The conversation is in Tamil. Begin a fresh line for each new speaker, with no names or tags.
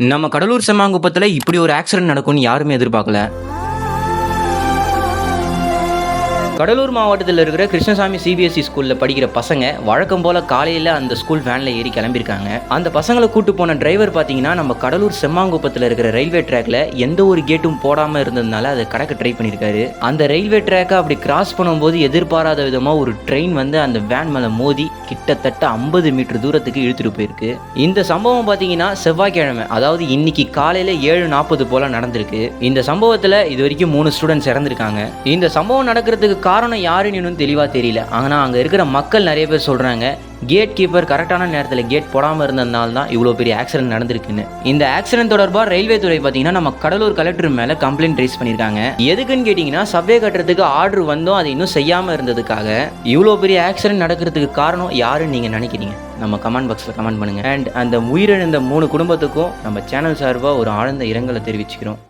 நம்ம கடலூர் செம்மாங்குப்பத்தில் இப்படி ஒரு ஆக்சிடென்ட் நடக்கும்னு யாருமே எதிர்பார்க்கல. கடலூர் மாவட்டத்தில் இருக்கிற கிருஷ்ணசாமி சிபிஎஸ்சி ஸ்கூலில் படிக்கிற பசங்க வழக்கம் போல் காலையில் அந்த ஸ்கூல் வேனில் ஏறி கிளம்பியிருக்காங்க. அந்த பசங்களை கூட்டு போன டிரைவர் பார்த்தீங்கன்னா நம்ம கடலூர் செம்மாங்குப்பத்தில் இருக்கிற ரயில்வே ட்ராக்ல எந்த ஒரு கேட்டும் போடாமல் இருந்ததுனால அதை கடக்க ட்ரை பண்ணியிருக்காரு. அந்த ரயில்வே ட்ராக்கை அப்படி கிராஸ் பண்ணும்போது எதிர்பாராத விதமாக ஒரு ட்ரெயின் வந்து அந்த வேன் மேலே மோதி கிட்டத்தட்ட ஐம்பது மீட்டர் தூரத்துக்கு இழுத்துட்டு போயிருக்கு. இந்த சம்பவம் பார்த்தீங்கன்னா செவ்வாய்க்கிழமை அதாவது இன்னைக்கு காலையில் ஏழு நாற்பது போல் நடந்திருக்கு. இந்த சம்பவத்தில் இது வரைக்கும் மூணு ஸ்டூடெண்ட்ஸ் இறந்துருக்காங்க. இந்த சம்பவம் நடக்கிறதுக்கு காரணம் யாருன்னு இன்னும் தெளிவாக தெரியல. ஆனால் அங்கே இருக்கிற மக்கள் நிறைய பேர் சொல்கிறாங்க கேட் கீப்பர் கரெக்டான நேரத்தில் கேட் போடாமல் இருந்ததுனால தான் இவ்வளோ பெரிய ஆக்சிடென்ட் நடந்திருக்குன்னு. இந்த ஆக்சிடென்ட் தொடர்பாக ரயில்வே துறை பார்த்தீங்கன்னா நம்ம கடலூர் கலெக்டர் மேலே கம்ப்ளைண்ட் ரைஸ் பண்ணியிருக்காங்க. எதுக்குன்னு கேட்டிங்கன்னா சப்வே கட்டுறதுக்கு ஆர்டர் வந்தோம் அதை இன்னும் செய்யாமல் இருந்ததுக்காக. இவ்வளோ பெரிய ஆக்சிடென்ட் நடக்கிறதுக்கு காரணம் யாருன்னு நீங்கள் நினைக்கிறீங்க? நம்ம கமெண்ட் பாக்ஸில் கமெண்ட் பண்ணுங்கள் அண்ட் அந்த உயிரிழந்த மூணு குடும்பத்துக்கும் நம்ம சேனல் சார்பாக ஒரு ஆழ்ந்த இரங்கலை தெரிவிச்சுக்கிறோம்.